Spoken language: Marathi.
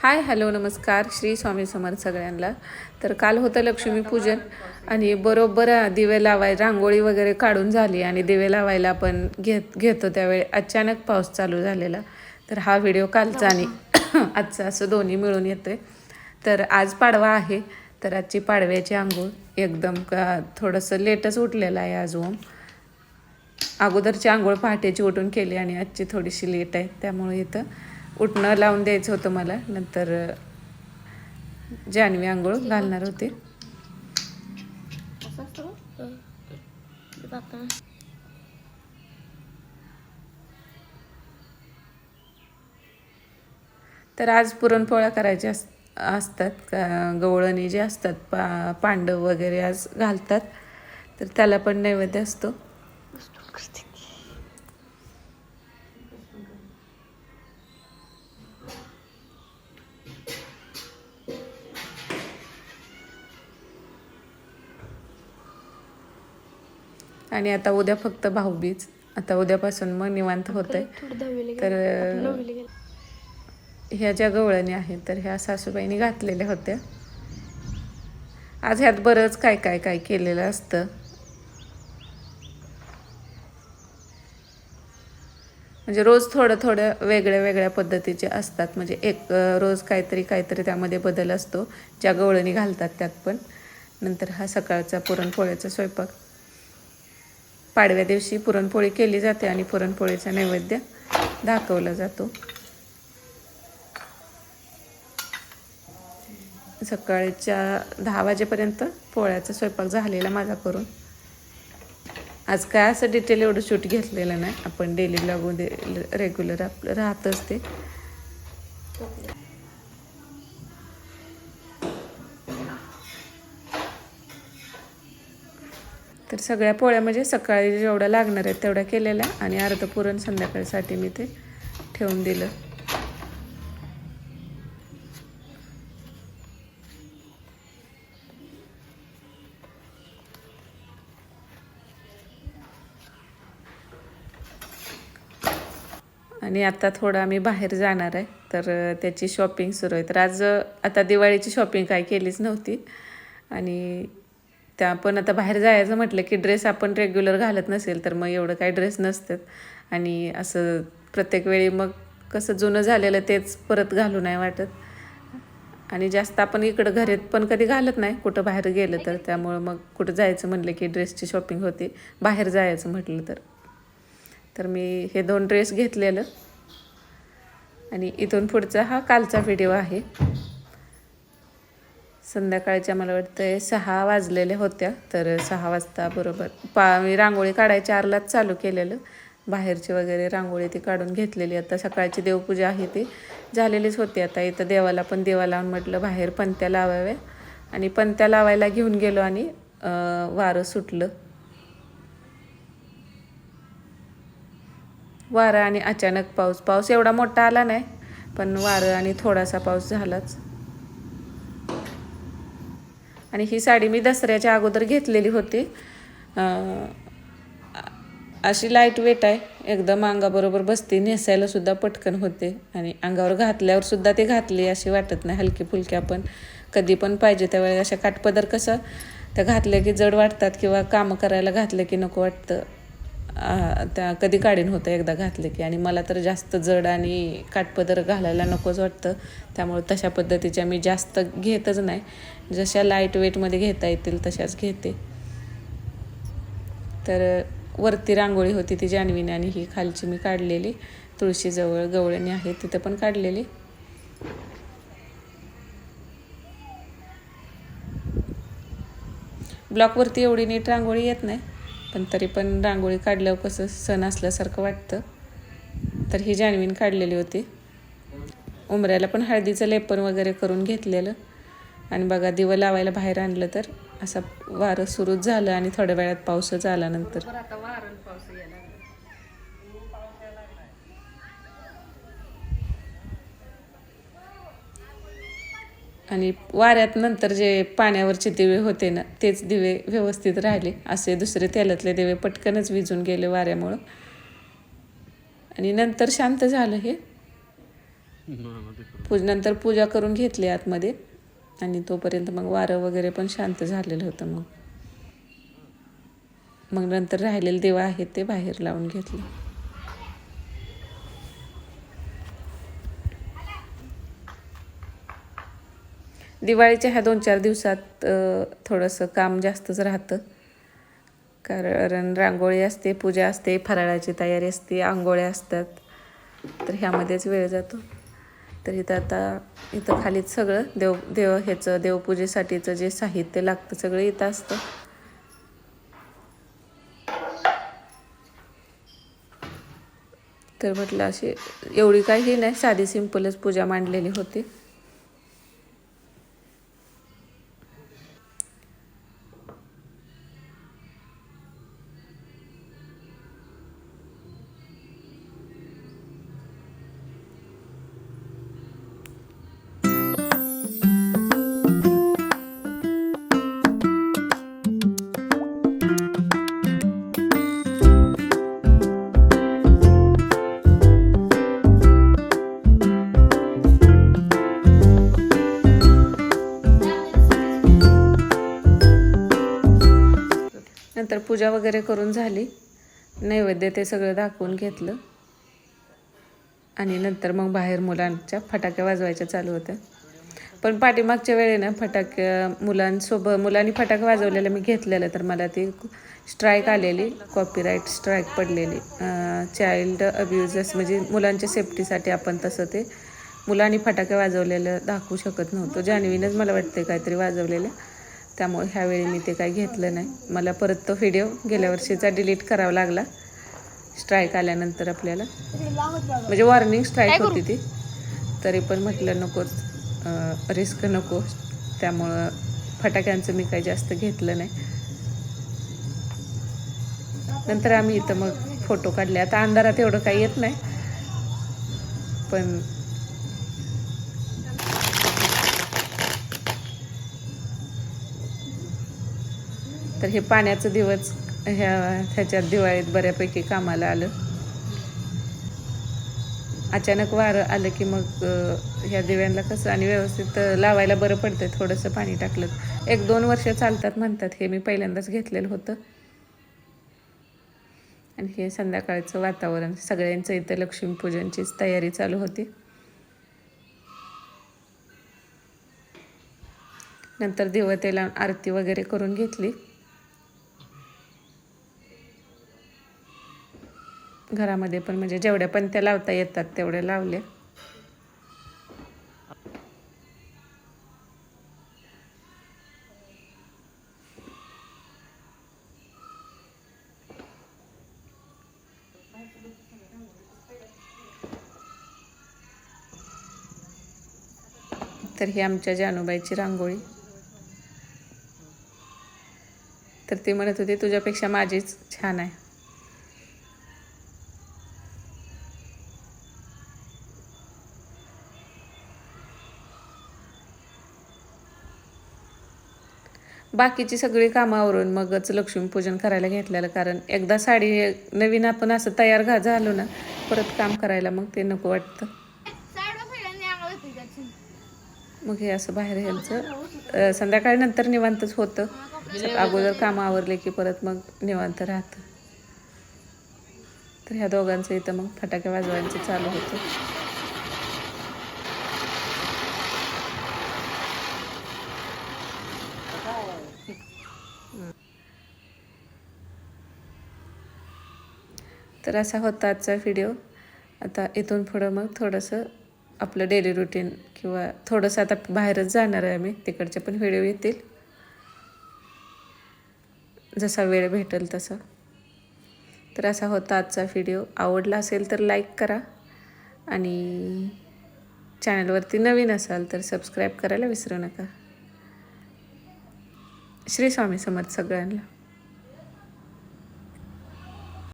हाय हॅलो नमस्कार श्री स्वामी समर्थ सगळ्यांना. तर काल होतं लक्ष्मीपूजन आणि बरोबर दिवे लावाय रांगोळी वगैरे काढून झाली आणि दिवे लावायला आपण घेत घेतो त्यावेळी अचानक पाऊस चालू झालेला. तर हा व्हिडिओ कालचा आणि आजचा असं दोन्ही मिळून येतोय. तर आज पाडवा आहे. तर आजची पाडव्याची आंघोळ एकदम का थोडंसं लेटच उठलेलं आहे आज ओम अगोदरची आंघोळ पहाटेची उठून केली आणि आजची थोडीशी लेट आहे त्यामुळे इथं उठणं लावून द्यायचं होतं मला. नंतर जानवी आंघोळ घालणार होते. तर आज पुरणपोळ्या करायच्या अस असतात. का गवळणी जे असतात पा पांडव वगैरे आज घालतात. तर त्याला पण नैवेद्य असतो. आणि आता उद्या फक्त भाऊबीज. आता उद्यापासून मग निवांत होत आहे. तर. ह्या ज्या गवळणी आहेत तर ह्या सासूबाईंनी घातलेल्या होत्या. आज ह्यात बरंच काय काय काय केलेलं असतं. म्हणजे रोज थोडं थोडं वेगळ्या वेगळ्या पद्धतीचे असतात. म्हणजे एक रोज काहीतरी काहीतरी त्यामध्ये बदल असतो. ज्या गवळणी घालतात त्यात पण. नंतर हा सकाळचा पुरणपोळ्याचा स्वयंपाक. पाडव्या दिवशी पुरणपोळी केली जाते आणि पुरणपोळीचा नैवेद्य दाखवला जातो. सकाळच्या दहा वाजेपर्यंत पोळ्याचा स्वयंपाक झालेला माझा करून. आज काय असं डिटेल एवढं शूट घेतलेलं नाही. आपण डेली लागू दे रेग्युलर आपलं राहत असते तर सगळ्या पोळ्या म्हणजे सकाळी जेवढ्या लागणार आहेत तेवढ्या केलेल्या आणि अर्ध पुरण संध्याकाळसाठी मी ते ठेवून दिलं. आणि आता थोडं आम्ही बाहेर जाणार आहे तर त्याची शॉपिंग सुरू आहे. तर आज आता दिवाळीची शॉपिंग काय केलीच नव्हती. आणि त्या पण आता बाहेर जायचं म्हटलं की ड्रेस आपण रेग्युलर घालत नसेल तर मग एवढं काही ड्रेस नसतात. आणि असं प्रत्येक वेळी मग कसं जुनं झालेलं तेच परत घालू नाही वाटत. आणि जास्त आपण इकडं घरात पण कधी घालत नाही कुठं बाहेर गेलं तर. त्यामुळं मग कुठं जायचं म्हटलं की ड्रेसची शॉपिंग होते. बाहेर जायचं म्हटलं तर. तर मी हे दोन ड्रेस घेतलेलं. आणि इथून पुढचा हा कालचा व्हिडिओ आहे. संध्याकाळच्या मला वाटतं सहा वाजलेल्या होत्या तर सहा वाजता बरोबर पा मी रांगोळी काढायच्या चारलाच चालू केलेलं. बाहेरची वगैरे रांगोळी ती काढून घेतलेली. आता सकाळची देवपूजा आहे ती. झालेलीच होती. आता इथं देवाला पण देवा लावून म्हटलं बाहेर पंत्या लावाव्या. आणि पंत्या लावायला घेऊन गेलो आणि वारं सुटलं. वारं आणि अचानक पाऊस. पाऊस एवढा मोठा आला नाही पण वारं आणि थोडासा पाऊस झालाच. आणि ही साडी मी दसऱ्याच्या अगोदर घेतलेली होती. अशी लाइट वेट आहे. एकदम अंगाबरोबर बसते. नेसायला सुद्धा पटकन होते. आणि अंगावर घातल्यावर सुद्धा ते घातली अशी वाटत नाही. हलकी फुलकी आपण कधी पण पाहिजे त्यावेळी अशा काठपदर कसं त्या घातल्या की जड वाटतात किंवा कामं करायला घातलं की नको वाटतं. त्या कधी काढीन होतं एकदा घातलं की. आणि मला तर जास्त जड आणि काटपदर घालायला नकोच वाटतं. त्यामुळे तशा पद्धतीच्या मी जास्त घेतच नाही. जशा लाइट वेटमध्ये घेता येतील तशाच घेते. तर वरती रांगोळी होती ती जान्हवीने आणि ही खालची मी काढलेली. तुळशीजवळ गवळणी आहे तिथं पण काढलेली. ब्लॉकवरती एवढी नीट रांगोळी येत नाही. पण तरी पण रांगोळी काढल्यावर कसं सण असल्यासारखं वाटतं. तर ही जानवीन काढलेली होती. उमऱ्याला पण हळदीचं लेपन वगैरे करून घेतलेलं. आणि बघा दिवं लावायला बाहेर आणलं तर असं वारं सुरूच झालं आणि थोड्या वेळात पाऊसच आला. नंतर आणि वाऱ्यात नंतर जे पाण्यावरचे दिवे होते ना तेच दिवे व्यवस्थित राहिले. असे दुसरे तेलातले दिवे पटकनच विजून गेले वाऱ्यामुळं. आणि नंतर शांत झालं हे. पूजनंतर पूजा करून घेतली आतमध्ये. आणि तोपर्यंत मग वारं वगैरे पण शांत झालेलं होतं मग. मग नंतर राहिलेले देवा आहेत ते बाहेर लावून घेतले. दिवाळीच्या ह्या दोन चार दिवसात थोडंसं काम जास्तच राहतं. कारण रांगोळी असते पूजा असते फराळाची तयारी असते आंघोळ्या असतात. तर ह्यामध्येच वेळ जातो. तर इथं आता इथं खालीच सगळं देव देव ह्याचं देवपूजेसाठीचं जे साहित्य लागतं सगळं इथं असतं. तर म्हटलं अशी एवढी काही नाही साधी सिंपलच पूजा मांडलेली होती. नंतर पूजा वगैरे करून झाली. नैवेद्य ते सगळं दाखवून घेतलं. आणि नंतर मग बाहेर मुलांच्या फटाक्या वाजवायच्या चालू होत्या. पण पाठीमागच्या वेळेनं फटाक्या मुलांसोबत मुलांनी फटाके वाजवलेले मी घेतलेलं तर मला ती स्ट्राईक आलेली कॉपीराईट स्ट्राईक पडलेली. चाइल्ड अब्युजस म्हणजे मुलांच्या सेफ्टीसाठी आपण तसं ते मुलांनी फटाके वाजवलेलं दाखवू शकत नव्हतो. जान्हवीनंच मला वाटते काहीतरी वाजवलेलं. त्यामुळे ह्यावेळी मी ते काही घेतलं नाही. मला परत तो व्हिडिओ गेल्या वर्षीचा डिलीट करावा लागला. स्ट्राईक आल्यानंतर आपल्याला. म्हणजे वॉर्निंग स्ट्राईक होती ती. तरी पण म्हटलं नकोच रिस्क नको. त्यामुळं फटाक्यांचं मी काही जास्त घेतलं नाही. नंतर आम्ही इथं मग फोटो काढले. आता अंधारात एवढं काही येत नाही. पण तर हे पाण्याचं दिवस ह्या ह्याच्यात दिवाळीत बऱ्यापैकी कामाला आलं. अचानक वारं आलं की मग ह्या दिव्यांना कसं आणि व्यवस्थित लावायला बरं पडतं थोडंसं पाणी टाकलं. एक दोन वर्ष चालतात म्हणतात हे मी पहिल्यांदाच घेतलेलं होतं. आणि हे संध्याकाळचं वातावरण सगळ्यांचं इथं लक्ष्मीपूजनचीच तयारी चालू होती. नंतर दिवतेला आरती वगैरे करून घेतली. घरामध्ये पण म्हणजे जेवढ्या पण त्या लावता येतात तेवढ्या लावल्या तर ही आमच्या जानूबाईची रांगोळी. तर ती म्हणत होती तुझ्यापेक्षा माझीच छान आहे. बाकीची सगळी कामावरून मगच लक्ष्मीपूजन करायला घेतलेलं. कारण एकदा साडी नवीन आपण असं तयार घा झालो ना परत काम करायला मग ते नको वाटतं. मग हे असं बाहेर ह्यांचं अं, संध्याकाळी नंतर निवांतच होतं. अगोदर कामं आवरले की परत मग निवांत राहतं. तर ह्या दोघांचं इथं मग फटाके वाजवायचं चालू होतं. तर असा होता आजचा व्हिडिओ आता इथून पुढं मग थोडंसं आपलं डेली रुटीन किंवा थोडंसं आता बाहेरच जाणार आहे आम्ही तिकडचे पण व्हिडिओ येतील. जसा वेळ भेटेल तसा. तर असा होता आजचा व्हिडिओ आवडला असेल तर लाईक करा. आणि चॅनलवरती नवीन असाल तर सबस्क्राईब करायला विसरू नका. श्री स्वामी समर्थ सगळ्यांना.